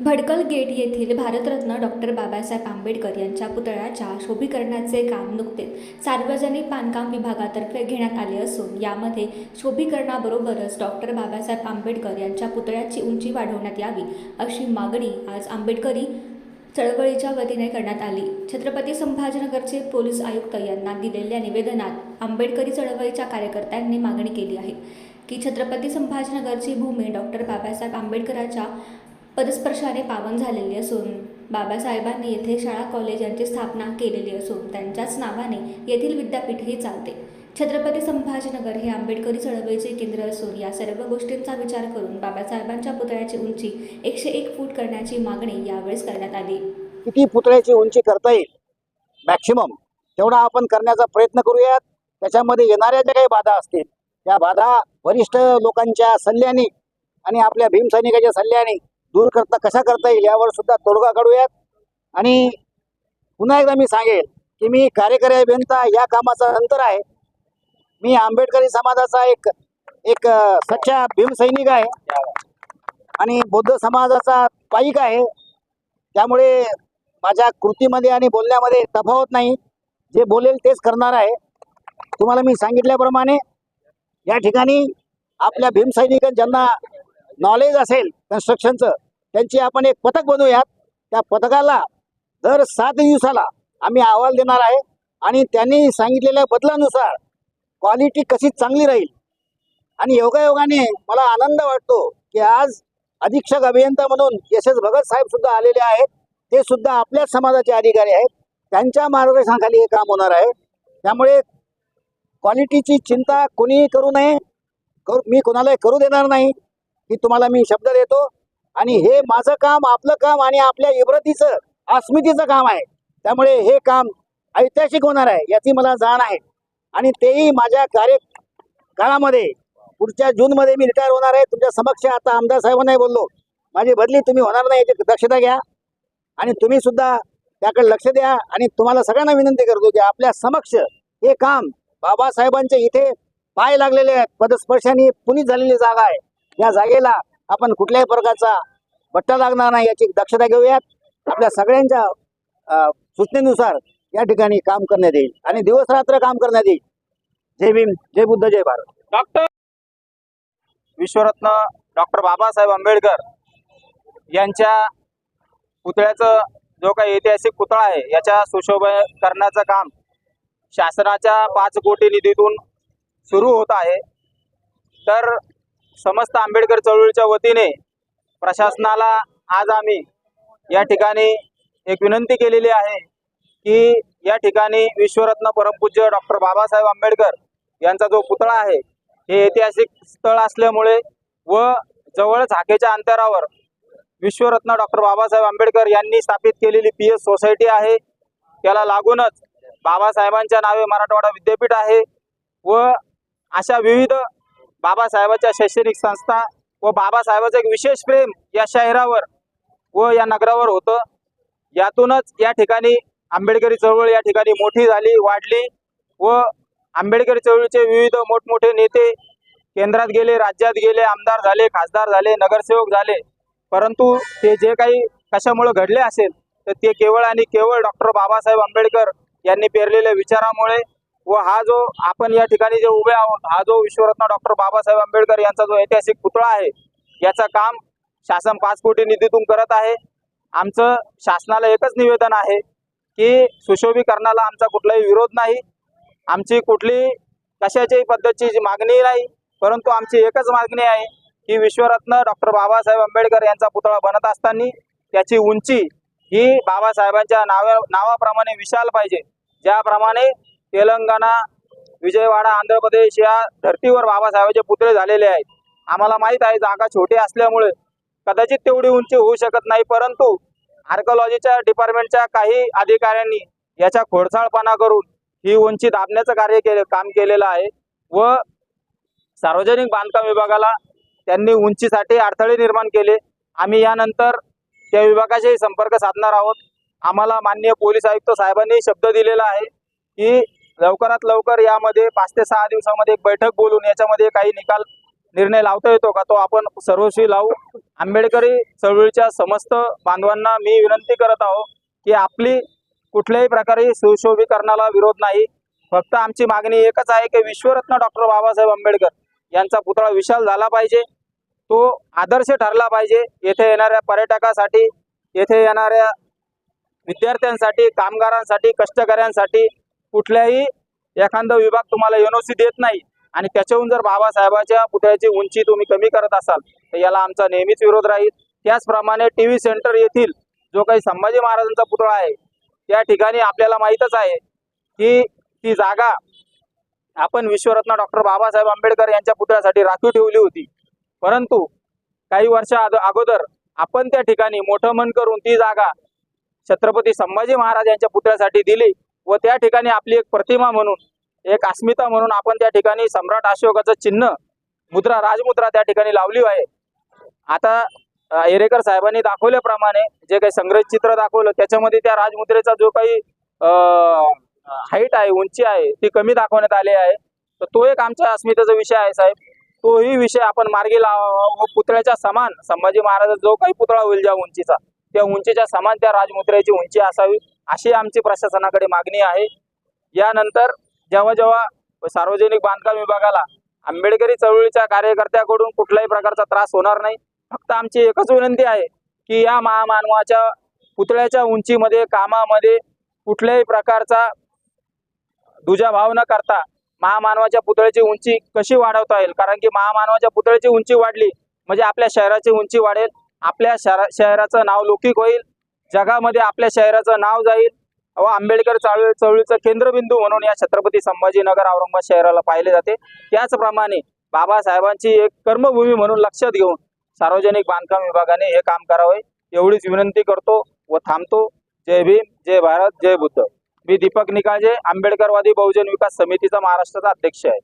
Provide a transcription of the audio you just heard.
Bhadkal gate येथील Bharat Ratna doctor Babasaheb Ambedkar यांच्या पुतळ्याच्या शोभीकरणाचे काम नुकतेच सार्वजनिक बांधकाम विभागातर्फे घेण्यात आले असून यामध्ये शोभीकरणाबरोबरच डॉक्टर बाबासाहेब आंबेडकर यांच्या पुतळ्याची उंची वाढवण्यात यावी अशी मागणी आज आंबेडकरी चळवळीच्या वतीने करण्यात आली. छत्रपती संभाजीनगरचे पोलीस आयुक्त यांना दिलेल्या निवेदनात आंबेडकरी चळवळीच्या कार्यकर्त्यांनी मागणी केली आहे की छत्रपती संभाजीनगरची भूमी डॉक्टर बाबासाहेब आंबेडकरांच्या पदस्पर्शाने पावन झालेली असून बाबासाहेबांनी येथे शाळा कॉलेज यांची स्थापना केलेली असून त्यांच्याच नावाने येथील विद्यापीठही चालते. छत्रपती संभाजीनगर हे आंबेडकरी चळवळीचे केंद्र असून या सर्व गोष्टींचा विचार करून बाबासाहेबांच्या पुतळ्याची उंची एकशे एक फूट करण्याची मागणी यावेळेस करण्यात आली. किती पुतळ्याची उंची करता येईल? मॅक्सिमम तेवढा आपण करण्याचा प्रयत्न करूयात. त्याच्यामध्ये येणाऱ्या ज्या काही बाधा असतील त्या बाधा वरिष्ठ लोकांच्या सल्ल्याने आणि आपल्या भीमसैनिकाच्या सल्ल्याने दूर करता कशा करता येईल यावर सुद्धा तोडगा काढूयात. आणि पुन्हा एकदा मी सांगेल की मी कार्यकारी अभियंता या कामाचा अंतर आहे. मी आंबेडकरी समाजाचा एक एक सच्चा भीमसैनिक आहे. आणि बौद्ध समाजाचा पाईक आहे. त्यामुळे माझ्या कृतीमध्ये आणि बोलण्यामध्ये तफावत नाही. जे बोलेल तेच करणार आहे. तुम्हाला मी सांगितल्याप्रमाणे या ठिकाणी आपल्या भीमसैनिक ज्यांना नॉलेज असेल कन्स्ट्रक्शनचं त्यांची आपण एक पथक बनवूयात. त्या पथकाला दर सात दिवसाला आम्ही अहवाल देणार आहे आणि त्यांनी सांगितलेल्या बदलानुसार क्वालिटी कशी चांगली राहील. आणि योगायोगाने मला आनंद वाटतो की आज अधीक्षक अभियंता म्हणून एस एस भगत साहेब सुद्धा आलेले आहेत. ते सुद्धा आपल्याच समाजाचे अधिकारी आहेत. त्यांच्या मार्गदर्शनाखाली हे काम होणार आहे. त्यामुळे क्वालिटीची चिंता कोणीही करू नये. करू मी कोणालाही करू देणार नाही. की तुम्हाला मी शब्द देतो. आणि हे माझं काम आपलं काम आणि आपल्या इब्रतीचं अस्मितीचं काम आहे. त्यामुळे हे काम ऐतिहासिक होणार आहे याची मला जाण आहे. आणि तेही माझ्या कार्य काळामध्ये पुढच्या जूनमध्ये मी रिटायर होणार आहे. तुमच्या समक्ष आता आमदार साहेबांनाही बोललो माझी बदली तुम्ही होणार नाही याची दक्षता घ्या. आणि तुम्ही सुद्धा त्याकडे लक्ष द्या. आणि तुम्हाला सगळ्यांना विनंती करतो की आपल्या समक्ष हे काम बाबासाहेबांच्या इथे पाय लागलेले आहेत. पदस्पर्शाने पुनीत झालेली जागा आहे. या जागेला आपण कुठल्याही प्रकारचा बट्टा लागणार नाही याची दक्षता घेऊयात. आपल्या सगळ्यांच्या सूचनेनुसार या ठिकाणी काम करण्यात येईल आणि दिवस रात्र काम करण्यात येईल. जय भीम जय बुद्ध जय भारत. डॉक्टर विश्वरत्न डॉक्टर बाबासाहेब आंबेडकर यांच्या पुतळ्याचं जो काही ऐतिहासिक पुतळा आहे याच्या सुशोभीकरणाचं काम शासनाच्या पाच कोटी निधीतून सुरू होत आहे. तर समस्त आंबेडकर चळवळीच्या वतीने प्रशासनाला आज आम्ही या ठिकाणी एक विनंती केलेली आहे की या ठिकाणी विश्वरत्न परमपूज्य डॉक्टर बाबासाहेब आंबेडकर यांचा जो पुतळा आहे हे ऐतिहासिक स्थळ असल्यामुळे व जवळच हाकेच्या अंतरावर विश्वरत्न डॉक्टर बाबासाहेब आंबेडकर यांनी स्थापित केलेली पी एस सोसायटी आहे. त्याला लागूनच बाबासाहेबांच्या नावे मराठवाडा विद्यापीठ आहे व अशा विविध बाबासाहेबाच्या शैक्षणिक संस्था व बाबासाहेबाचं एक विशेष प्रेम या शहरावर व या नगरावर होतं. यातूनच या ठिकाणी आंबेडकरी चळवळ या ठिकाणी मोठी झाली वाढली व आंबेडकरी चळवळीचे विविध मोठमोठे नेते केंद्रात गेले राज्यात गेले आमदार झाले खासदार झाले नगरसेवक झाले. परंतु ते जे काही कशामुळे घडले असेल तर ते केवळ आणि केवळ डॉक्टर बाबासाहेब आंबेडकर यांनी पेरलेल्या विचारामुळे व हा जो आपण या ठिकाणी जे उभे आहोत हा जो विश्वरत्न डॉक्टर बाबासाहेब आंबेडकर यांचा जो ऐतिहासिक पुतळा आहे याचं काम शासन पाच कोटी निधीतून करत आहे. आमचं शासनाला एकच निवेदन आहे की सुशोभीकरणाला आमचा कुठलाही विरोध नाही. आमची कुठली कशाच्याही पद्धतीची मागणी नाही परंतु आमची एकच मागणी आहे की विश्वरत्न डॉक्टर बाबासाहेब आंबेडकर यांचा पुतळा बनत असताना त्याची उंची ही बाबासाहेबांच्या नावा नावाप्रमाणे विशाल पाहिजे. ज्याप्रमाणे तेलंगणा विजयवाडा आंध्र प्रदेश या धर्तीवर बाबासाहेबांचे पुतळे झालेले आहेत. आम्हाला माहीत आहे जागा छोटी असल्यामुळे कदाचित तेवढी उंची होऊ शकत नाही परंतु आर्कॉलॉजीच्या डिपार्टमेंटच्या काही अधिकाऱ्यांनी याच्या खोडसाळपणा करून ही उंची दाबण्याचं कार्य केले काम केलेलं आहे व सार्वजनिक बांधकाम विभागाला त्यांनी उंचीसाठी अडथळे निर्माण केले. आम्ही यानंतर त्या विभागाशी संपर्क साधणार आहोत. आम्हाला माननीय पोलीस आयुक्त साहेबांनी शब्द दिलेला आहे की लवकरात लवकर यामध्ये पाच ते सहा दिवसामध्ये एक बैठक बोलून याच्यामध्ये काही निकाल निर्णय लावता येतो का? तो आपण सर्वस्वी लावू. आंबेडकरी चळवळीच्या समस्त बांधवांना मी विनंती करत आहो की आपली कुठल्याही प्रकारे सुशोभीकरणाला विरोध नाही. फक्त आमची मागणी एकच आहे की विश्वरत्न डॉक्टर बाबासाहेब आंबेडकर यांचा पुतळा विशाल झाला पाहिजे. तो आदर्श ठरला पाहिजे. येथे येणाऱ्या पर्यटकासाठी येथे येणाऱ्या विद्यार्थ्यांसाठी कामगारांसाठी कष्टकऱ्यांसाठी कुठल्याही एखादा विभाग तुम्हाला एनओसी देत नाही आणि त्याच्याहून जर बाबासाहेबाच्या पुतळ्याची उंची तुम्ही कमी करत असाल तर याला आमचा नेहमीच विरोध राहील. त्याचप्रमाणे टी व्ही सेंटर येथील जो काही संभाजी महाराजांचा पुतळा आहे त्या ठिकाणी आपल्याला माहीतच आहे की ती जागा आपण विश्वरत्न डॉक्टर बाबासाहेब आंबेडकर यांच्या पुतळ्यासाठी राखीव ठेवली होती. परंतु काही वर्षा अगोदर आपण त्या ठिकाणी मोठं मन करून ती जागा छत्रपती संभाजी महाराज यांच्या पुतळ्यासाठी दिली. व त्या ठिकाणी आपली एक प्रतिमा म्हणून एक अस्मिता म्हणून आपण त्या ठिकाणी सम्राट अशोकाचं चिन्ह मुद्रा राजमुद्रा त्या ठिकाणी लावली आहे. आता एरेकर साहेबांनी दाखवल्याप्रमाणे जे काही संग्रहित चित्र दाखवलं त्याच्यामध्ये त्या राजमुद्रेचा जो काही हाईट आहे उंची आहे ती कमी दाखवण्यात आली आहे. तर तो एक आमच्या अस्मितेचा विषय आहे साहेब. तोही विषय आपण मार्गी लावा व पुतळ्याच्या समान संभाजी महाराजाचा जो काही पुतळा होईल ज्या उंचीचा त्या उंचीच्या समान त्या राजमुद्रेची उंची असावी. अशी आमची प्रशासनाकडे मागणी आहे. यानंतर जेव्हा जेव्हा सार्वजनिक बांधकाम विभागाला आंबेडकरी चळवळीच्या कार्यकर्त्याकडून कुठल्याही प्रकारचा त्रास होणार नाही. फक्त आमची एकच विनंती आहे की या महामानवाच्या पुतळ्याच्या उंचीमध्ये कामामध्ये कुठल्याही प्रकारचा दुजाभाव न करता महामानवाच्या पुतळ्याची उंची कशी वाढवता येईल? कारण की महामानवाच्या पुतळ्याची उंची वाढली म्हणजे आपल्या शहराची उंची वाढेल. आपल्या शहरा शहराचं नाव लौकिक होईल. जगामध्ये आपल्या शहराचं नाव जाईल. व आंबेडकर चळवळी चळवळीचं केंद्रबिंदू म्हणून या छत्रपती संभाजीनगर औरंगाबाद शहराला पाहिले जाते. त्याचप्रमाणे बाबासाहेबांची एक कर्मभूमी म्हणून लक्षात घेऊन सार्वजनिक बांधकाम विभागाने हे काम करावे. एवढीच विनंती करतो व थांबतो. जय भीम जय भारत जय बुद्ध. मी दीपक निकाजे आंबेडकरवादी बहुजन विकास समितीचा महाराष्ट्राचा अध्यक्ष आहे.